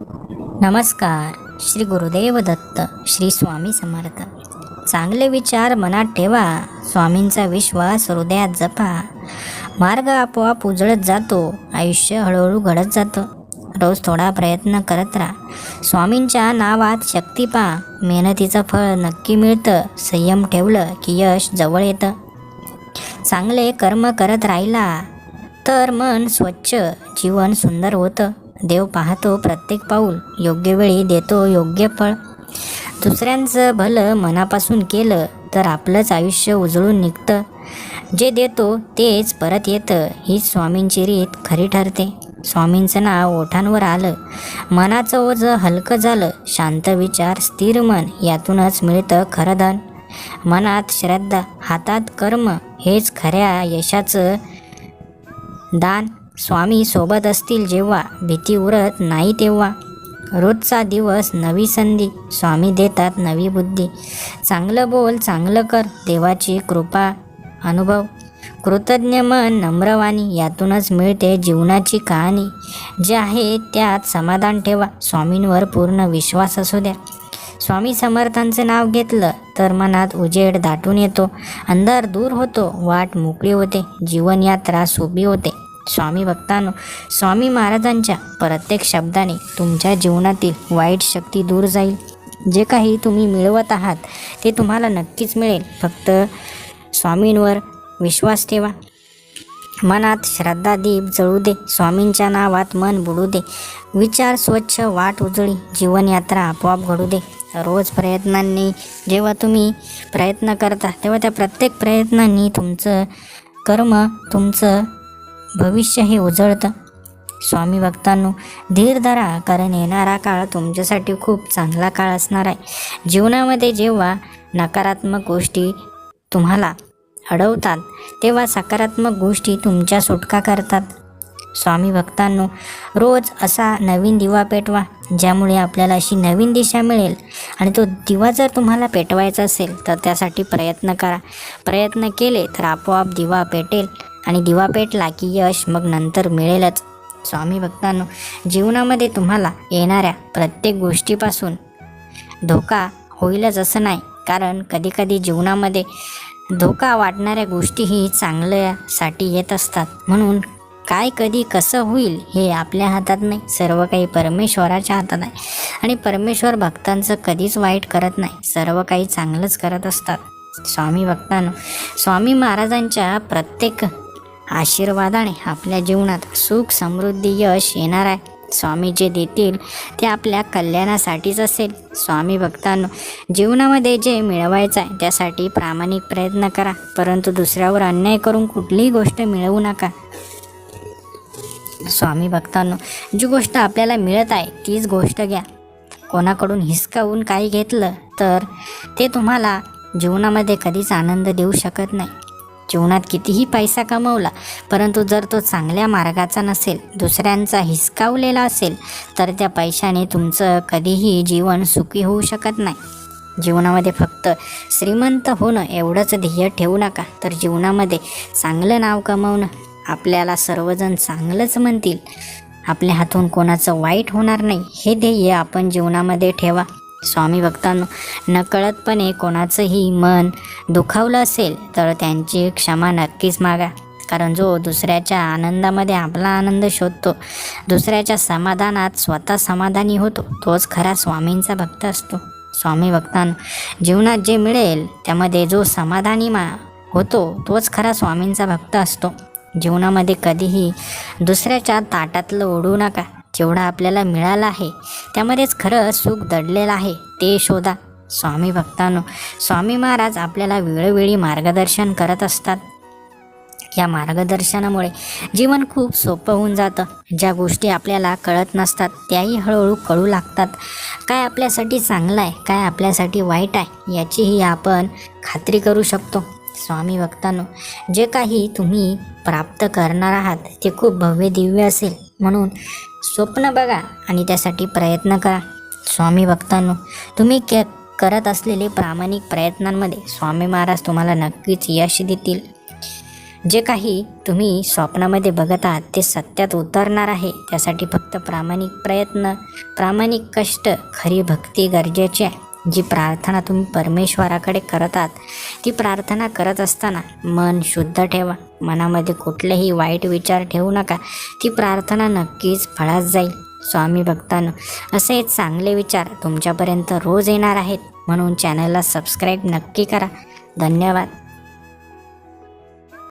नमस्कार. श्री गुरुदेव दत्त श्री स्वामी समर्थ. चांगले विचार मनात ठेवा स्वामींचा विश्वास हृदयात जपा. मार्ग आपोआप उजळत जातो आयुष्य हळूहळू घडत जातं. रोज थोडा प्रयत्न करत राहा. स्वामींच्या नावात शक्ती पा. मेहनतीचं फळ नक्की मिळतं. संयम ठेवलं की यश जवळ येतं. चांगले कर्म करत राहिला तर मन स्वच्छ जीवन सुंदर होतं. देव पाहतो प्रत्येक पाऊल. योग्य वेळी देतो योग्य फळ. दुसऱ्यांचं भलं मनापासून केलं तर आपलंच आयुष्य उजळून निघतं. जे देतो तेच परत येतं हीच स्वामींची रीत खरी ठरते. स्वामींचं नाव ओठांवर आलं. मनाचं ओझं हलकं झालं. शांत विचार स्थिर मन यातूनच मिळतं खरं धन मनात श्रद्धा हातात कर्म हेच खऱ्या यशाचं दान. स्वामी सोबत असतील जेव्हा भीती उरत नाही तेव्हा. रोजचा दिवस नवी संधी स्वामी देतात नवी बुद्धी. चांगलं बोल चांगलं कर देवाची कृपा अनुभव. कृतज्ञ मन नम्रवाणी यातूनच मिळते जीवनाची कहाणी. जे आहे त्यात समाधान ठेवा स्वामींवर पूर्ण विश्वास असू द्या. स्वामी समर्थांचं नाव घेतलं तर मनात उजेड दाटून येतो. अंधार दूर होतो वाट मोकळी होते. जीवनयात्रा सोपी होते. स्वामी भक्तांनो स्वामी महाराजांच्या प्रत्येक शब्दाने तुमच्या जीवनातील वाईट शक्ती दूर जाईल. जे काही तुम्ही मिळवत आहात ते तुम्हाला नक्कीच मिळेल. फक्त स्वामींवर विश्वास ठेवा. मनात श्रद्धा दीप जळू दे. स्वामींच्या नावात मन बुडू दे. विचार स्वच्छ वाट उजळी. जीवनयात्रा आपोआप घडू दे. रोज प्रयत्नांनी जेव्हा तुम्ही प्रयत्न करता तेव्हा त्या प्रत्येक प्रयत्नांनी तुमचं कर्म तुमचं भविष्य हे उजळतं. स्वामी भक्तांनो धीर धरा कारण येणारा काळ तुमच्यासाठी खूप चांगला काळ असणार आहे. जीवनामध्ये जेव्हा नकारात्मक गोष्टी तुम्हाला अडवतात तेव्हा सकारात्मक गोष्टी तुमच्या सुटका करतात. स्वामी भक्तांनो रोज असा नवीन दिवा पेटवा ज्यामुळे आपल्याला अशी नवीन दिशा मिळेल. आणि तो दिवा जर तुम्हाला पेटवायचा असेल तर त्यासाठी प्रयत्न करा. प्रयत्न केले तर आपोआप दिवा पेटेल. आणि दिवा पेटला की यश मग नंतर मिळेलच. स्वामी भक्तांनो जीवनामध्ये तुम्हाला येणाऱ्या प्रत्येक गोष्टीपासून धोका होईलच असं नाही. कारण कधीकधी जीवनामध्ये धोका वाटणाऱ्या गोष्टीही चांगल्यासाठी येत असतात. म्हणून काय कधी कसं होईल हे आपल्या हातात नाही सर्व काही परमेश्वराच्या हातात आहे. आणि परमेश्वर भक्तांचं कधीच वाईट करत नाही सर्व काही चांगलंच करत असतात. स्वामी भक्तांनो स्वामी महाराजांच्या प्रत्येक आशीर्वादाने आपल्या जीवनात सुख समृद्धी यश येणार आहे. स्वामी जे देतील ते आपल्या कल्याणासाठीच असेल. स्वामी भक्तांनो जीवनामध्ये जे मिळवायचं आहे त्यासाठी प्रामाणिक प्रयत्न करा. परंतु दुसऱ्यावर अन्याय करून कुठलीही गोष्ट मिळवू नका. स्वामी भक्तांनो जी गोष्ट आपल्याला मिळत आहे तीच गोष्ट घ्या. कोणाकडून हिसकावून काही घेतलं तर ते तुम्हाला जीवनामध्ये कधीच आनंद देऊ शकत नाही. जीवनात कितीही पैसा कमवला परंतु जर तो चांगल्या मार्गाचा नसेल दुसऱ्यांचा हिसकावलेला असेल तर त्या पैशाने तुमचं कधीही जीवन सुखी होऊ शकत नाही. जीवनामध्ये फक्त श्रीमंत होणं एवढंच ध्येय ठेवू नका तर जीवनामध्ये चांगलं नाव कमवणं आपल्याला सर्वजण चांगलंच म्हणतील. आपल्या हातून कोणाचं वाईट होणार नाही हे ध्येय आपण जीवनामध्ये ठेवा. स्वामी भक्तांनो नकळतपणे कोणाचंही मन दुखावलं असेल तर त्यांची क्षमा नक्कीच मागा. कारण जो दुसऱ्याच्या आनंदामध्ये आपला आनंद शोधतो दुसऱ्याच्या समाधानात स्वतः समाधानी होतो तोच खरा स्वामींचा भक्त असतो. स्वामी भक्तांनो जीवनात जे मिळेल त्यामध्ये जो समाधानी मा होतो तोच खरा स्वामींचा भक्त असतो. जीवनामध्ये कधीही दुसऱ्याच्या ताटातलं ओढू नका. जेवढा आपल्याला मिळाला आहे त्यामध्येच खरं सुख दडलेलं आहे ते शोधा. स्वामी भक्तांनो स्वामी महाराज आपल्याला वेळोवेळी मार्गदर्शन करत असतात. या मार्गदर्शनामुळे जीवन खूप सोपं होऊन जातं. ज्या गोष्टी आपल्याला कळत नसतात त्याही हळूहळू कळू लागतात. काय आपल्यासाठी चांगलं आहे काय आपल्यासाठी वाईट आहे याचीही आपण खात्री करू शकतो. स्वामी भक्तांनो जे काही तुम्ही प्राप्त करणार आहात ते खूप भव्य दिव्य असेल. म्हणून स्वप्न बघा आणि त्यासाठी प्रयत्न करा. स्वामी भक्तांनो तुम्ही के करत असलेले प्रामाणिक प्रयत्नांमध्ये स्वामी महाराज तुम्हाला नक्कीच यश देतील. जे काही तुम्ही स्वप्नामध्ये बघत आहात ते सत्यात उतरणार आहे. त्यासाठी फक्त प्रामाणिक प्रयत्न प्रामाणिक कष्ट खरी भक्ती गरजेची आहे. जी प्रार्थना तुम्ही परमेश्वराकडे करत आहात ती प्रार्थना करत असताना मन शुद्ध ठेवा. मनामध्ये कुठलेही वाईट विचार ठेवू नका. ती प्रार्थना नक्कीच फळात जाईल. स्वामी भक्तांनो असे चांगले विचार तुमच्यापर्यंत रोज येणार आहेत. म्हणून चॅनलला सबस्क्राईब नक्की करा. धन्यवाद.